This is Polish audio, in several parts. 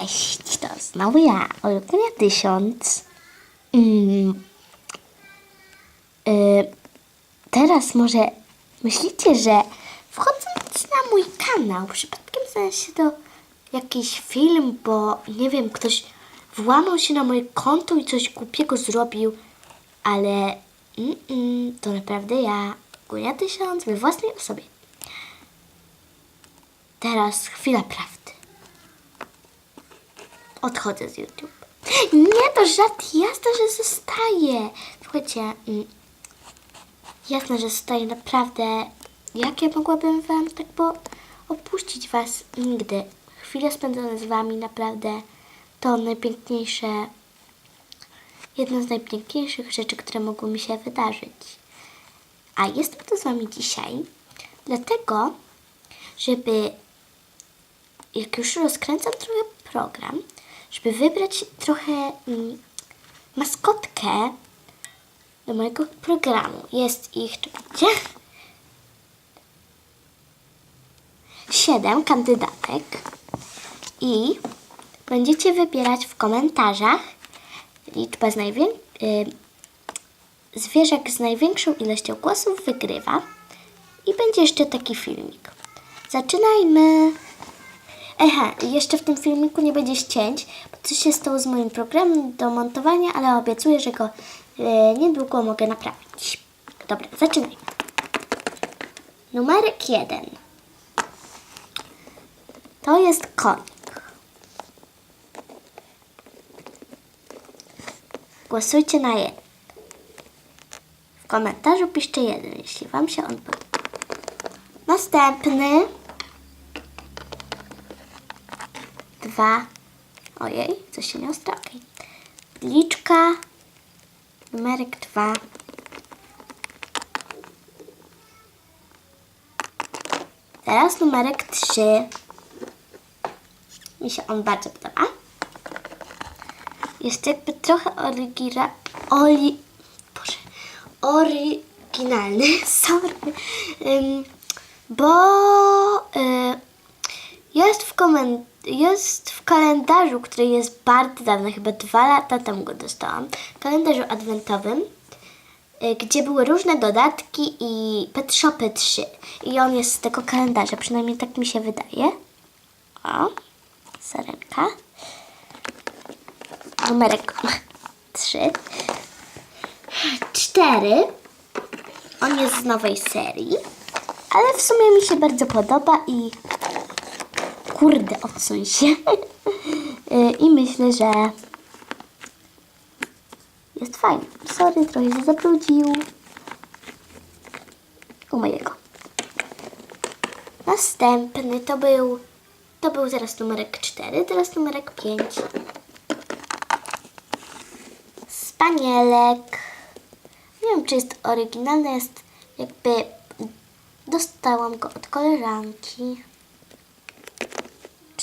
Cześć, to znowu ja, Olkunia 1000. Mm. Y, teraz może myślicie, że wchodząc na mój kanał, przypadkiem znalazł się to jakiś film, bo nie wiem, ktoś włamał się na moje konto i coś głupiego zrobił, ale mm, mm, to naprawdę ja, Gunia 1000, we własnej osobie. Teraz chwila prawdy odchodzę z YouTube. Nie, to żart, jasne, że zostaję. Słuchajcie, mm, jasne, że zostaję naprawdę. Jak ja mogłabym wam tak po opuścić was nigdy? Chwile spędzone z wami naprawdę to najpiękniejsze, jedna z najpiękniejszych rzeczy, które mogły mi się wydarzyć. A jestem tu z wami dzisiaj, dlatego, żeby jak już rozkręcam trochę program, żeby wybrać trochę mm, maskotkę do mojego programu. Jest ich, czekajcie, siedem kandydatek i będziecie wybierać w komentarzach liczbę z najwię- y, zwierzak z największą ilością głosów wygrywa i będzie jeszcze taki filmik. Zaczynajmy! Ehe, jeszcze w tym filmiku nie będzie ścięć, bo coś się stało z moim programem do montowania, ale obiecuję, że go e, niedługo mogę naprawić. Dobra, zaczynajmy. Numerek jeden. To jest konik. Głosujcie na jeden. W komentarzu piszcie jeden, jeśli Wam się on podoba. Następny. Dwa. Ojej, coś się nie. Okej. Liczka. Numerek dwa. Teraz numerek trzy. Mi się on bardzo podoba. Jest jakby trochę orygira... Oli... Boże. Oryginalny. Sorry. Ym, bo... Y, jest w, jest w kalendarzu, który jest bardzo dawno, chyba dwa lata temu go dostałam, kalendarzu adwentowym, y, gdzie były różne dodatki i Pet Shopy 3. I on jest z tego kalendarza, przynajmniej tak mi się wydaje. O, sarenka. Numerek 3. 4. On jest z nowej serii, ale w sumie mi się bardzo podoba i Kurde, odsuń się. Y, I myślę, że jest fajny. Sorry, trochę się zabrudził. U mojego. Następny to był, to był teraz numerek 4, teraz numerek 5. Spanielek. Nie wiem, czy jest oryginalny, jest jakby dostałam go od koleżanki.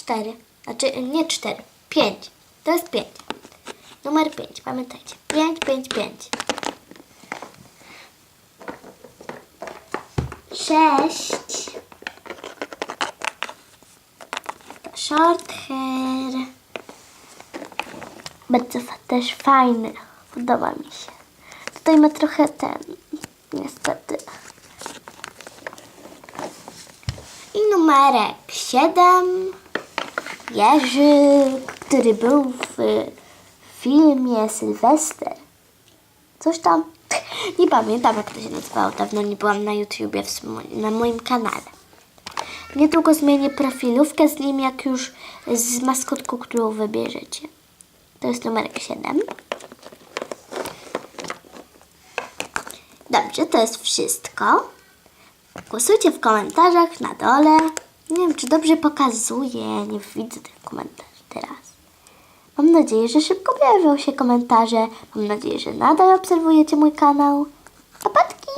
Cztery. Znaczy nie cztery. Pięć. To jest pięć. Numer pięć. Pamiętajcie. Pięć, pięć, pięć. Sześć. To short hair. Bardzo też fajny. Podoba mi się. Tutaj ma trochę ten. Niestety. I numerek 7. Jerzyk, który był w filmie Sylwester. Coś tam. Nie pamiętam, jak to się nazywało. Dawno nie byłam na YouTubie, na moim kanale. Niedługo zmienię profilówkę z nim, jak już z maskotką, którą wybierzecie. To jest numerek 7. Dobrze, to jest wszystko. Głosujcie w komentarzach na dole. Nie wiem, czy dobrze pokazuję. Nie widzę tych komentarzy teraz. Mam nadzieję, że szybko pojawią się komentarze. Mam nadzieję, że nadal obserwujecie mój kanał. Papatki!